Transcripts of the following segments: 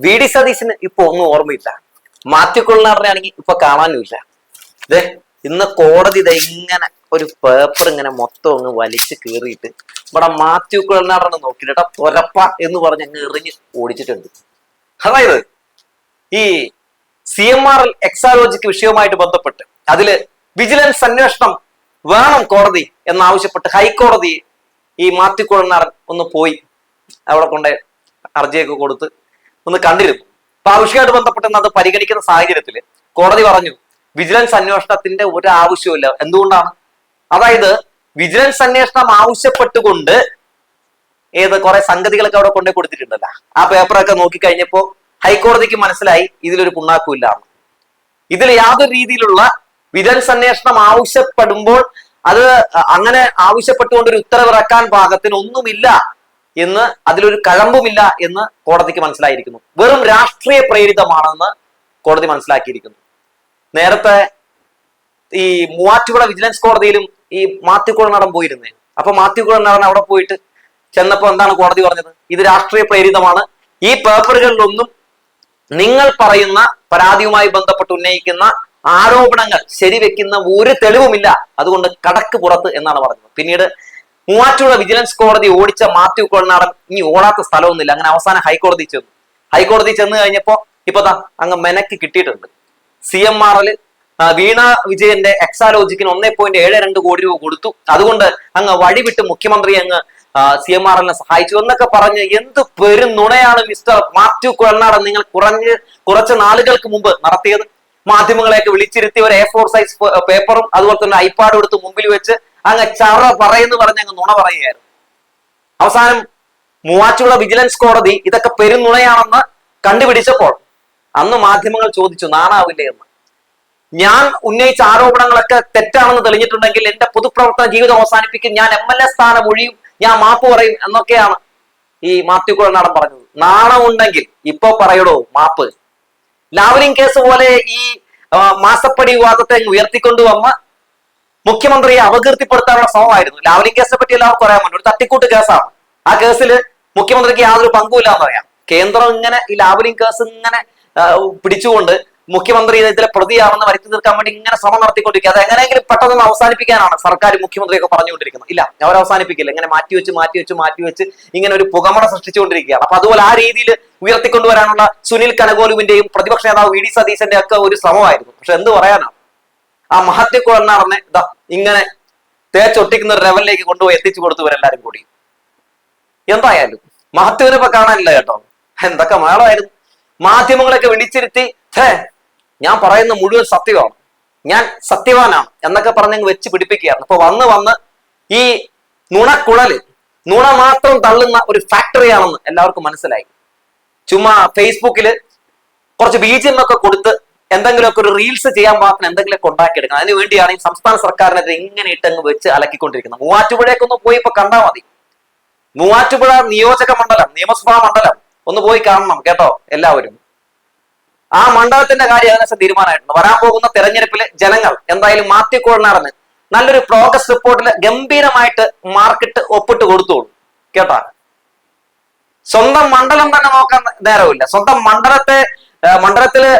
V D സതീശന് ഇപ്പൊ ഒന്നും ഓർമ്മയില്ല. മാത്യു കൊള്ളനാടനാണെങ്കിൽ ഇപ്പൊ കാണാനുമില്ല. ദേ ഇന്ന് കോടതി ഇതാ ഇങ്ങനെ ഒരു പേപ്പർ ഇങ്ങനെ മൊത്തം അങ്ങ് വലിച്ചു കീറിയിട്ട് ഇവിടെ മാത്യു കൊള്ളനാടനെ നോക്കിയിട്ട് "എടാ പൊരപ്പ എന്ന് പറഞ്ഞ് അങ്ങ് എറിഞ്ഞ് ഓടിച്ചിട്ടുണ്ട്. അതായത് ഈ സി എം ആർ എക്സാലോജിക്ക് വിഷയവുമായിട്ട് ബന്ധപ്പെട്ട് അതിൽ വിജിലൻസ് അന്വേഷണം വേണം കോടതി എന്നാവശ്യപ്പെട്ട് ഹൈക്കോടതി ഈ മാത്യു കുഴനാടൻ ഒന്ന് പോയി അവിടെ കൊണ്ട് ഹർജിയൊക്കെ കൊടുത്ത് ഒന്ന് കണ്ടിരുന്നു. അപ്പൊ ആ വിഷയമായിട്ട് അത് പരിഗണിക്കുന്ന സാഹചര്യത്തിൽ കോടതി പറഞ്ഞു വിജിലൻസ് അന്വേഷണത്തിന്റെ ഒരു ആവശ്യമില്ല എന്തുകൊണ്ടാണ്? അതായത് വിജിലൻസ് അന്വേഷണം ആവശ്യപ്പെട്ടുകൊണ്ട് ഏത് കുറെ സംഗതികളൊക്കെ അവിടെ കൊണ്ടു കൊടുത്തിട്ടുണ്ടല്ലോ. ആ പേപ്പറൊക്കെ നോക്കിക്കഴിഞ്ഞപ്പോ ഹൈക്കോടതിക്ക് മനസ്സിലായി ഇതിലൊരു പുണ്ണാക്കുമില്ല ഇതിൽ യാതൊരു രീതിയിലുള്ള വിജിലൻസ് അന്വേഷണം ആവശ്യപ്പെടുമ്പോൾ അത് അങ്ങനെ ആവശ്യപ്പെട്ടുകൊണ്ട് ഒരു ഉത്തരവിറക്കാൻ പാകത്തിന് ഒന്നുമില്ല. എന്ന് അതിലൊരു കഴമ്പുമില്ല എന്ന് കോടതിക്ക് മനസ്സിലായിരിക്കുന്നു. വെറും രാഷ്ട്രീയ പ്രേരിതമാണെന്ന് കോടതി മനസ്സിലാക്കിയിരിക്കുന്നു. നേരത്തെ ഈ മൂവാറ്റുപുഴ വിജിലൻസ് കോടതിയിലും ഈ മാത്യു കുഴനാടൻ പോയിരുന്നേ. അപ്പൊ മാത്യു കുഴനാടൻ അവിടെ പോയിട്ട് ചെന്നപ്പോ എന്താണ് കോടതി പറഞ്ഞത്? ഇത് രാഷ്ട്രീയ പ്രേരിതമാണ്. ഈ പേപ്പറുകളിലൊന്നും നിങ്ങൾ പറയുന്ന പരാതിയുമായി ബന്ധപ്പെട്ട് ഉന്നയിക്കുന്ന ആരോപണങ്ങൾ ശരിവെക്കുന്ന ഒരു തെളിവുമില്ല. അതുകൊണ്ട് കടക്ക് പുറത്ത് എന്നാണ് പറഞ്ഞത്. പിന്നീട് മൂവാറ്റുപുഴ വിജിലൻസ് കോടതി ഓടിച്ച മാത്യു കൊള്ളനാടൻ ഇനി ഓടാത്ത സ്ഥലമൊന്നുമില്ല. അങ്ങനെ അവസാനം ഹൈക്കോടതി ചെന്നു. ഹൈക്കോടതി ചെന്ന് കഴിഞ്ഞപ്പോ ഇപ്പൊ അങ്ങ് മെനക്ക് കിട്ടിയിട്ടുണ്ട്. C M R L Veena വിജയന്റെ എക്സാലോജിക്കിന് ഒന്നേ പോയിന്റ് ഏഴ് രണ്ട് കോടി രൂപ കൊടുത്തു. അതുകൊണ്ട് അങ്ങ് വഴിവിട്ട് മുഖ്യമന്ത്രി അങ്ങ് സി എം ആർ എല്ലിനെ സഹായിച്ചു എന്നൊക്കെ പറഞ്ഞ് എന്ത് പെരുന്നുണയാണ് മിസ്റ്റർ മാത്യു കൊള്ളനാടൻ നിങ്ങൾ കുറഞ്ഞ് കുറച്ച് നാളുകൾക്ക് മുമ്പ് നടത്തിയത്. മാധ്യമങ്ങളെയൊക്കെ വിളിച്ചിരുത്തി ഒരു എ ഫോർ സൈസ് പേപ്പറും അതുപോലെ തന്നെ ഐപാഡും എടുത്ത് മുമ്പിൽ വെച്ച് അങ്ങ് ചറ പറയുന്നു പറഞ്ഞ് അങ്ങ് നുണ പറയുകയായിരുന്നു. അവസാനം മൂവാറ്റുപുഴ വിജിലൻസ് കോടതി ഇതൊക്കെ പെരുന്നുണയാണെന്ന് കണ്ടുപിടിച്ചപ്പോൾ അന്ന് മാധ്യമങ്ങൾ ചോദിച്ചു നാണാവില്ലേ എന്ന്? ഞാൻ ഉന്നയിച്ച ആരോപണങ്ങളൊക്കെ തെറ്റാണെന്ന് തെളിഞ്ഞിട്ടുണ്ടെങ്കിൽ എന്റെ പൊതുപ്രവർത്തന ജീവിതം അവസാനിപ്പിക്കും. ഞാൻ എം എൽ എ സ്ഥാനം ഒഴിയും ഞാൻ മാപ്പ് പറയും എന്നൊക്കെയാണ് ഈ മാത്യു കുഴനാടൻ പറഞ്ഞത്. നാണമുണ്ടെങ്കിൽ ഇപ്പൊ പറയടോ മാപ്പ്. ലാവലിംഗ് കേസ് പോലെ ഈ മാസപ്പടി വിവാദത്തെ ഉയർത്തിക്കൊണ്ടു ഉയർത്തിക്കൊണ്ടുവന്ന് മുഖ്യമന്ത്രിയെ അപകീർത്തിപ്പെടുത്താനുള്ള ശ്രമമായിരുന്നു. ലാവലിംഗ് കേസിനെ പറ്റി എല്ലാവർക്കും അറിയാൻ ഒരു തട്ടിക്കൂട്ട് കേസാണ്. ആ കേസിൽ മുഖ്യമന്ത്രിക്ക് യാതൊരു പങ്കുമില്ല എന്ന് പറയാം. കേന്ദ്രം ഇങ്ങനെ ഈ ലാവലിംഗ് കേസ് ഇങ്ങനെ പിടിച്ചുകൊണ്ട് മുഖ്യമന്ത്രി ഇതിലെ പ്രതിയാണെന്ന് വരുത്തി തീർക്കാൻ വേണ്ടി ഇങ്ങനെ ശ്രമം നടത്തിക്കൊണ്ടിരിക്കുക. അത് എങ്ങനെയെങ്കിലും പെട്ടെന്ന് അവസാനിപ്പിക്കാനാണ് സർക്കാർ മുഖ്യമന്ത്രിയൊക്കെ പറഞ്ഞുകൊണ്ടിരിക്കുന്നത്. ഇല്ല അവർ അവസാനിപ്പിക്കില്ല. ഇങ്ങനെ മാറ്റി വെച്ച് മാറ്റി വെച്ച് മാറ്റി വെച്ച് ഇങ്ങനെ ഒരു പുകമണ സൃഷ്ടിച്ചുകൊണ്ടിരിക്കുകയാണ്. അപ്പൊ അതുപോലെ ആ രീതിയിൽ ഉയർത്തിക്കൊണ്ടുവരാനുള്ള സുനിൽ കനകോലുവിന്റെയും പ്രതിപക്ഷ നേതാവ് വി ഡി സതീശന്റെ ഒക്കെ ഒരു ശ്രമമായിരുന്നു. പക്ഷെ എന്ത് പറയാനാണ്? ആ മഹത്യ കുഴനാടനെ ഇതാ ഇങ്ങനെ തേച്ചൊട്ടിക്കുന്ന ലെവലിലേക്ക് കൊണ്ടുപോയി എത്തിച്ചു കൊടുത്തു കൂടി. എന്തായാലും മഹത്വനെ ഇപ്പൊ കാണാനില്ല കേട്ടോ. എന്തൊക്കെ മേളമായിരുന്നു മാധ്യമങ്ങളൊക്കെ വിളിച്ചിരുത്തി ഛേ ഞാൻ പറയുന്ന മുഴുവൻ സത്യമാണ്. ഞാൻ സത്യവാനാണ് എന്നൊക്കെ പറഞ്ഞങ്ങ് വെച്ച് പിടിപ്പിക്കുകയാണ് അപ്പൊ വന്ന് വന്ന് ഈ നുണക്കുഴൽ നുണ മാത്രം തള്ളുന്ന ഒരു ഫാക്ടറിയാണെന്ന് എല്ലാവർക്കും മനസ്സിലായി. ചുമ്മാ ഫേസ്ബുക്കിൽ കുറച്ച് ബീജിയം ഒക്കെ കൊടുത്ത് എന്തെങ്കിലുമൊക്കെ ഒരു റീൽസ് ചെയ്യാൻ മാത്രം എന്തെങ്കിലുമൊക്കെ ഉണ്ടാക്കിയെടുക്കണം. അതിന് വേണ്ടിയാണ് ഈ സംസ്ഥാന സർക്കാരിനെതിരെ ഇങ്ങനെ ഇട്ടങ്ങ് വെച്ച് അലക്കിക്കൊണ്ടിരിക്കുന്നത്. മൂവാറ്റുപുഴയൊക്കെ പോയി ഇപ്പൊ കണ്ടാൽ മതി. മൂവാറ്റുപുഴ നിയോജക മണ്ഡലം നിയമസഭാ മണ്ഡലം ഒന്ന് പോയി കാണണം കേട്ടോ എല്ലാവരും. ആ മണ്ഡലത്തിന്റെ കാര്യം അതിനെ തീരുമാനമായിട്ടുണ്ട്. വരാൻ പോകുന്ന തെരഞ്ഞെടുപ്പിൽ ജനങ്ങൾ എന്തായാലും മാത്യു നല്ലൊരു പ്രോഗ്രസ് റിപ്പോർട്ടിൽ ഗംഭീരമായിട്ട് മാർക്കിട്ട് ഒപ്പിട്ട് കൊടുത്തോളൂ. കേട്ടോ? സ്വന്തം മണ്ഡലം തന്നെ നോക്കാൻ നേരമില്ല. സ്വന്തം മണ്ഡലത്തെ മണ്ഡലത്തിലെ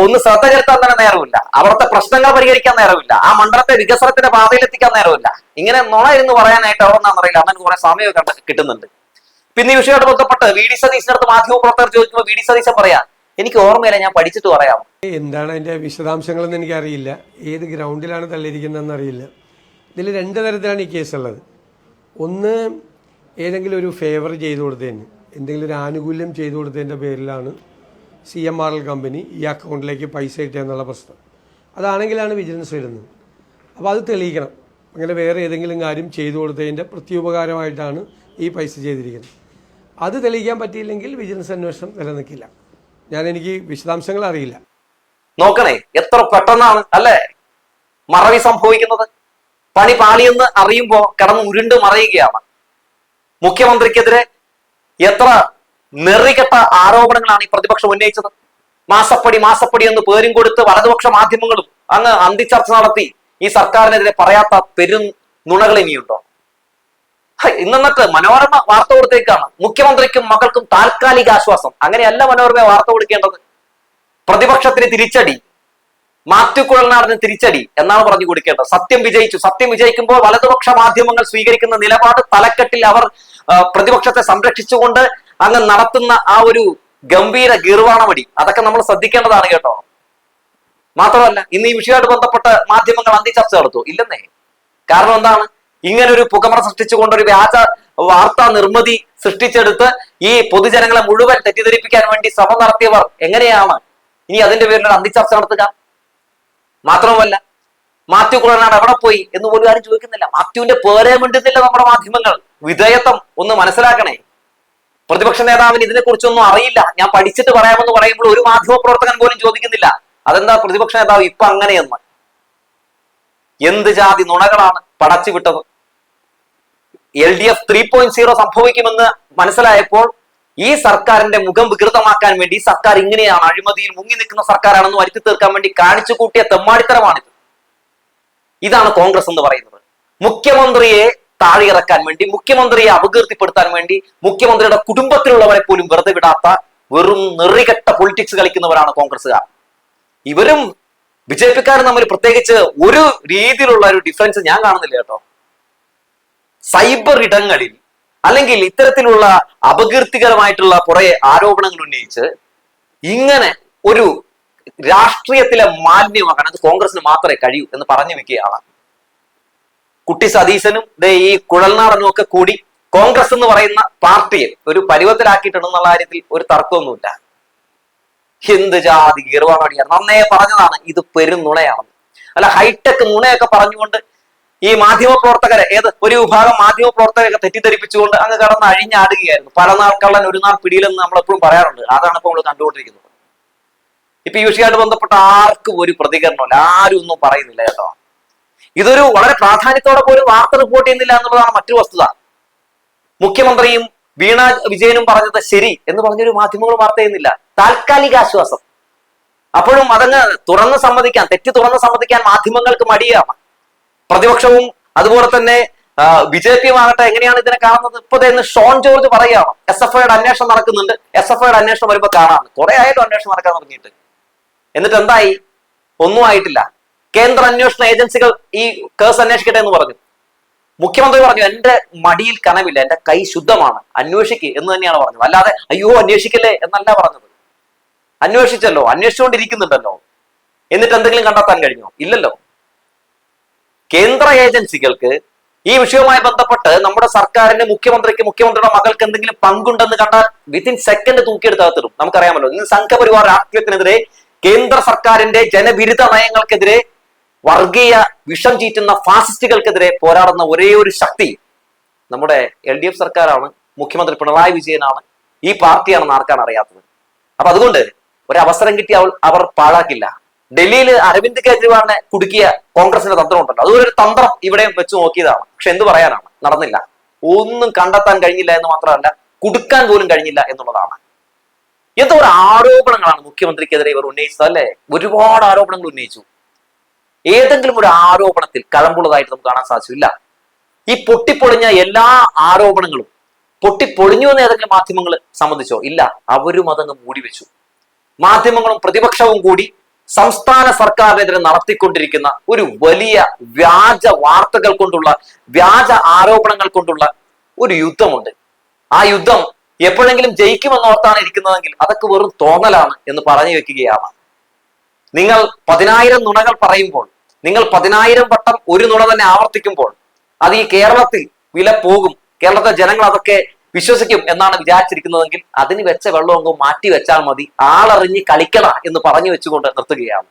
ഒന്ന് ശ്രദ്ധ ചെലുത്താൻ തന്നെ നേരമില്ല. അവിടുത്തെ പ്രശ്നങ്ങൾ പരിഹരിക്കാൻ നേരമില്ല. ആ മണ്ഡലത്തെ വികസനത്തിന്റെ പാതയിൽ എത്തിക്കാൻ നേരമില്ല. ഇങ്ങനെ നുണ ഇരുന്ന് പറയാനായിട്ട് എവിടെന്നാന്ന് അറിയില്ല അങ്ങനെ കുറെ സമയമൊക്കെ കിട്ടുന്നുണ്ട്. പിന്നെ ഈ വിഷയമായിട്ട് ബന്ധപ്പെട്ട് വി ഡി സതീശിനടുത്ത് മാധ്യമ പ്രവർത്തകർ ചോദിക്കുമ്പോൾ വി ഡി സതീശൻ പറയാ എനിക്ക് ഓർമ്മയില്ല ഞാൻ പഠിച്ചിട്ട് പറയാം എന്താണ് അതിന്റെ വിശദാംശങ്ങൾ എന്ന് വിശദാംശങ്ങളെന്ന് എനിക്കറിയില്ല. ഏത് ഗ്രൗണ്ടിലാണ് തള്ളിയിരിക്കുന്നതെന്ന് അറിയില്ല. ഇതിൽ രണ്ട് തരത്തിലാണ് ഈ കേസ് ഉള്ളത്. ഒന്ന് ഏതെങ്കിലും ഒരു ഫേവർ ചെയ്തു കൊടുത്തതിന് എന്തെങ്കിലും ഒരു ആനുകൂല്യം ചെയ്തു കൊടുത്തതിന്റെ പേരിലാണ് C M R L company ഈ അക്കൗണ്ടിലേക്ക് പൈസ ഇട്ടുക എന്നുള്ള പ്രശ്നം. അതാണെങ്കിലാണ് വിജിലൻസ് വരുന്നത്. അപ്പോൾ അത് തെളിയിക്കണം. അങ്ങനെ വേറെ ഏതെങ്കിലും കാര്യം ചെയ്തു കൊടുത്തതിന്റെ പ്രത്യുപകാരമായിട്ടാണ് ഈ പൈസ ചെയ്തിരിക്കുന്നത്. അത് തെളിയിക്കാൻ പറ്റിയില്ലെങ്കിൽ വിജിലൻസ് അന്വേഷണം നിലനിൽക്കില്ല. ഞാൻ എനിക്ക് വിശദാംശങ്ങൾ അറിയില്ല. നോക്കണേ എത്ര പെട്ടെന്നാണ് അല്ലേ? മറവി സംഭവിക്കുന്നത്. പണി പാളിയെന്ന് അറിയുമ്പോ കടന്ന് ഉരുണ്ട് മറയുകയാണ്. മുഖ്യമന്ത്രിക്കെതിരെ എത്ര നെറികെട്ട ആരോപണങ്ങളാണ് ഈ പ്രതിപക്ഷം ഉന്നയിച്ചത്. മാസപ്പടി മാസപ്പടി എന്ന് പേരും കൊടുത്ത് വലതുപക്ഷ മാധ്യമങ്ങളും അങ്ങ് അന്തിച്ചർച്ച നടത്തി. ഈ സർക്കാരിനെതിരെ പറയാത്ത പെരും നുണകൾ ഇനിയുണ്ടോ? ഇന്നത്തെ മനോരമ വാർത്ത കൊടുത്തേക്കാണ്. മുഖ്യമന്ത്രിക്കും മകൾക്കും താൽക്കാലിക ആശ്വാസം. അങ്ങനെയല്ല മനോരമ വാർത്ത കൊടുക്കേണ്ടത്. പ്രതിപക്ഷത്തിന് തിരിച്ചടി മാത്യു കുഴൽനാടിന് തിരിച്ചടി എന്നാണ് പറഞ്ഞു കൊടുക്കേണ്ടത്. സത്യം വിജയിച്ചു. സത്യം വിജയിക്കുമ്പോൾ വലതുപക്ഷ മാധ്യമങ്ങൾ സ്വീകരിക്കുന്ന നിലപാട് തലക്കെട്ടിൽ അവർ പ്രതിപക്ഷത്തെ സംരക്ഷിച്ചുകൊണ്ട് അങ്ങ് നടത്തുന്ന ആ ഒരു ഗംഭീര ഗീർവാണമടി. അതൊക്കെ നമ്മൾ ശ്രദ്ധിക്കേണ്ടതാണ് കേട്ടോ. മാത്രമല്ല ഇന്ന് ഈ വിഷയമായിട്ട് ബന്ധപ്പെട്ട മാധ്യമങ്ങൾ അന്തി ചർച്ച നടത്തു ഇല്ലെന്നേ. കാരണം എന്താണ്? ഇങ്ങനെ ഒരു പുകമറ സൃഷ്ടിച്ചുകൊണ്ട് ഒരു വ്യാജ വാർത്താ നിർമ്മിതി സൃഷ്ടിച്ചെടുത്ത് ഈ പൊതുജനങ്ങളെ മുഴുവൻ തെറ്റിദ്ധരിപ്പിക്കാൻ വേണ്ടി ശ്രമം നടത്തിയവർ എങ്ങനെയാണ്? ഇനി അതിന്റെ പേരിൽ ഒരു അന്തിചർച്ച നടത്തുക? മാത്രമല്ല മാത്യു കുളനാട് എവിടെ പോയി എന്ന് പോലും ആരും ചോദിക്കുന്നില്ല. മാത്യുവിന്റെ പേരെ മിണ്ടുന്നില്ല നമ്മുടെ മാധ്യമങ്ങൾ. വിധേയത്വം ഒന്ന് മനസ്സിലാക്കണേ. പ്രതിപക്ഷ നേതാവിന് ഇതിനെക്കുറിച്ചൊന്നും അറിയില്ല. ഞാൻ പഠിച്ചിട്ട് പറയാമെന്ന് പറയുമ്പോൾ ഒരു മാധ്യമ പ്രവർത്തകൻ പോലും ചോദിക്കുന്നില്ല. അതെന്താ പ്രതിപക്ഷ നേതാവ് ഇപ്പൊ അങ്ങനെയെന്ന്? എന്ത് ജാതി നുണകളാണ് പടച്ചു വിട്ടത് L D F three point zero സംഭവിക്കുമെന്ന് മനസ്സിലായപ്പോൾ ഈ സർക്കാരിന്റെ മുഖം വികൃതമാക്കാൻ വേണ്ടി സർക്കാർ ഇങ്ങനെയാണ് അഴിമതിയിൽ മുങ്ങി നിൽക്കുന്ന സർക്കാരാണെന്ന് വരുത്തി തീർക്കാൻ വേണ്ടി കാണിച്ചു കൂട്ടിയ തെമ്മാടിത്തരമാണിത്. ഇതാണ് കോൺഗ്രസ് എന്ന് പറയുന്നത്. മുഖ്യമന്ത്രിയെ താഴെയിറക്കാൻ വേണ്ടി മുഖ്യമന്ത്രിയെ അപകീർത്തിപ്പെടുത്താൻ വേണ്ടി മുഖ്യമന്ത്രിയുടെ കുടുംബത്തിലുള്ളവരെ പോലും വെറുതെ വിടാത്ത വെറും നിറികെട്ട പൊളിറ്റിക്സ് കളിക്കുന്നവരാണ് കോൺഗ്രസ്സുകാർ. ഇവരും ബി ജെ പിക്കാരും തമ്മിൽ പ്രത്യേകിച്ച് ഒരു രീതിയിലുള്ള ഒരു ഡിഫറൻസ് ഞാൻ കാണുന്നില്ല കേട്ടോ. സൈബർ ഇടങ്ങളിൽ അല്ലെങ്കിൽ ഇത്തരത്തിലുള്ള അപകീർത്തികരമായിട്ടുള്ള കുറെ ആരോപണങ്ങൾ ഉന്നയിച്ച് ഇങ്ങനെ ഒരു രാഷ്ട്രീയത്തിലെ മാലിന്യമാക്കാൻ അത് കോൺഗ്രസിന് മാത്രമേ കഴിയൂ എന്ന് പറഞ്ഞു വെക്കുകയാണ് കുട്ടി സതീശനും ഈ കുഴൽനാടനും ഒക്കെ കൂടി കോൺഗ്രസ് എന്ന് പറയുന്ന പാർട്ടിയെ ഒരു പരുവത്തിലാക്കിയിട്ടുണ്ടെന്നുള്ള കാര്യത്തിൽ ഒരു തർക്കമൊന്നുമില്ല. എന്ത് ജാതി ഗീർവാണോടിയാണ് നന്നേ പറഞ്ഞതാണ് ഇത് പെരും നുണയാണെന്ന്. അല്ല ഹൈടെക് നുണയൊക്കെ പറഞ്ഞുകൊണ്ട് ഈ മാധ്യമ പ്രവർത്തകരെ ഏത് ഒരു വിഭാഗം മാധ്യമ പ്രവർത്തകരെയൊക്കെ തെറ്റിദ്ധരിപ്പിച്ചുകൊണ്ട് അങ്ങ് കടന്ന് അഴിഞ്ഞാടുകയായിരുന്നു. പല നാൾ കള്ളൻ ഒരു നാൾ പിടിയിലെന്ന് നമ്മൾ എപ്പോഴും പറയാറുണ്ട്. അതാണ് ഇപ്പോൾ നമ്മൾ കണ്ടുകൊണ്ടിരിക്കുന്നത്. ഇപ്പൊ ഈ വിഷയമായിട്ട് ബന്ധപ്പെട്ട ആർക്കും ഒരു പ്രതികരണമില്ല ആരും ഒന്നും പറയുന്നില്ല കേട്ടോ. ഇതൊരു വളരെ പ്രാധാന്യത്തോടെ പോലും വാർത്ത റിപ്പോർട്ട് ചെയ്യുന്നില്ല എന്നുള്ളതാണ് മറ്റൊരു വസ്തുത. മുഖ്യമന്ത്രിയും വീണ വിജയനും പറഞ്ഞത് ശരി എന്ന് പറഞ്ഞൊരു മാധ്യമങ്ങൾ വാർത്ത ചെയ്യുന്നില്ല. താൽക്കാലിക ആശ്വാസം. അപ്പോഴും അതങ്ങ് തുറന്ന് സമ്മതിക്കാൻ തെറ്റ് തുറന്ന് സമ്മതിക്കാൻ മാധ്യമങ്ങൾക്ക് മടിയാണ്. പ്രതിപക്ഷവും അതുപോലെ തന്നെ ബി ജെ പി ആകട്ടെ എങ്ങനെയാണ് ഇതിനെ കാണുന്നത്? ഇപ്പൊ ദേ ഷോൺ ജോർജ് പറയുകയാണ് എസ് എഫ് ഐയുടെ അന്വേഷണം നടക്കുന്നുണ്ട്. എസ് എഫ് ഐയുടെ അന്വേഷണം വരുമ്പോ കാണാണ് കുറെ ആയിട്ടും അന്വേഷണം നടക്കാൻ തുടങ്ങിയിട്ട്. എന്നിട്ട് എന്തായി? ഒന്നും ആയിട്ടില്ല. കേന്ദ്ര അന്വേഷണ ഏജൻസികൾ ഈ കേസ് അന്വേഷിക്കട്ടെ എന്ന് പറഞ്ഞു. മുഖ്യമന്ത്രി പറഞ്ഞു എന്റെ മടിയിൽ കനവില്ല എന്റെ കൈ ശുദ്ധമാണ് അന്വേഷിക്ക് എന്ന് തന്നെയാണ് പറഞ്ഞത്. അല്ലാതെ അയ്യോ അന്വേഷിക്കല്ലേ എന്നല്ല പറഞ്ഞത്. അന്വേഷിച്ചല്ലോ അന്വേഷിച്ചുകൊണ്ടിരിക്കുന്നുണ്ടല്ലോ. എന്നിട്ട് എന്തെങ്കിലും കണ്ടെത്താൻ കഴിഞ്ഞോ? ഇല്ലല്ലോ. കേന്ദ്ര ഏജൻസികൾക്ക് ഈ വിഷയവുമായി ബന്ധപ്പെട്ട് നമ്മുടെ സർക്കാരിന്റെ മുഖ്യമന്ത്രിക്ക് മുഖ്യമന്ത്രിയുടെ മകൾക്ക് എന്തെങ്കിലും പങ്കുണ്ടെന്ന് കണ്ടാൽ വിത്തിൻ സെക്കൻഡ് തൂക്കിയെടുത്താൽ അകത്തിടും നമുക്കറിയാമല്ലോ ഇന്ന് സംഘപരിവാർ രാഷ്ട്രീയത്തിനെതിരെ കേന്ദ്ര സർക്കാരിന്റെ ജനവിരുദ്ധ നയങ്ങൾക്കെതിരെ വർഗീയ വിഷം ചീറ്റുന്ന ഫാസിസ്റ്റുകൾക്കെതിരെ പോരാടുന്ന ഒരേ ഒരു ശക്തി നമ്മുടെ എൽ ഡി എഫ് സർക്കാരാണ്. മുഖ്യമന്ത്രി പിണറായി വിജയനാണ്. ഈ പാർട്ടിയാണെന്ന് ആർക്കാണ് അറിയാത്തത്? അപ്പൊ അതുകൊണ്ട് ഒരവസരം കിട്ടി അവൾ അവർ പാഴാക്കില്ല. ഡൽഹിയിൽ അരവിന്ദ് കെജ്രിവാളിനെ കുടുക്കിയ കോൺഗ്രസിന്റെ തന്ത്രം ഉണ്ടല്ലോ. അതുപോലെ ഒരു തന്ത്രം ഇവിടെ വെച്ച് നോക്കിയതാണ്. പക്ഷെ എന്ത് പറയാനാണ്? നടന്നില്ല. ഒന്നും കണ്ടെത്താൻ കഴിഞ്ഞില്ല എന്ന് മാത്രമല്ല കുടുക്കാൻ പോലും കഴിഞ്ഞില്ല എന്നുള്ളതാണ്. എന്തോ ആരോപണങ്ങളാണ് മുഖ്യമന്ത്രിക്കെതിരെ ഇവർ ഉന്നയിച്ചത് അല്ലെ? ഒരുപാട് ആരോപണങ്ങൾ ഉന്നയിച്ചു. ഏതെങ്കിലും ഒരു ആരോപണത്തിൽ കഴമ്പുള്ളതായിട്ട് നമുക്ക് കാണാൻ സാധിച്ചില്ല ഈ പൊട്ടിപ്പൊളിഞ്ഞ എല്ലാ ആരോപണങ്ങളും പൊട്ടിപ്പൊളിഞ്ഞു എന്ന് ഏതെങ്കിലും മാധ്യമങ്ങൾ സംബന്ധിച്ചോ? ഇല്ല. അവരും അതങ്ങ് മൂടി വെച്ചു മാധ്യമങ്ങളും പ്രതിപക്ഷവും കൂടി സംസ്ഥാന സർക്കാരിനെതിരെ നടത്തിക്കൊണ്ടിരിക്കുന്ന ഒരു വലിയ വ്യാജ വാർത്തകൾ കൊണ്ടുള്ള വ്യാജ ആരോപണങ്ങൾ കൊണ്ടുള്ള ഒരു യുദ്ധമുണ്ട്. ആ യുദ്ധം എപ്പോഴെങ്കിലും ജയിക്കുമെന്ന് ഓർത്താണ് ഇരിക്കുന്നതെങ്കിൽ അതൊക്കെ വെറും തോന്നലാണ് എന്ന് പറഞ്ഞു വെക്കുകയാണ്. നിങ്ങൾ പതിനായിരം നുണകൾ പറയുമ്പോൾ നിങ്ങൾ പതിനായിരം വട്ടം ഒരു നുണ തന്നെ ആവർത്തിക്കുമ്പോൾ അത് ഈ കേരളത്തിൽ വില പോകും. കേരളത്തിലെ ജനങ്ങൾ അതൊക്കെ വിശ്വസിക്കും എന്നാണ് വിചാരിച്ചിരിക്കുന്നതെങ്കിൽ അതിന് വെച്ച വെള്ളം അങ്ങ് മാറ്റി വെച്ചാൽ മതി. ആളറിഞ്ഞ് കളിക്കണ എന്ന് പറഞ്ഞു വെച്ചുകൊണ്ട് നിർത്തുകയാണ്.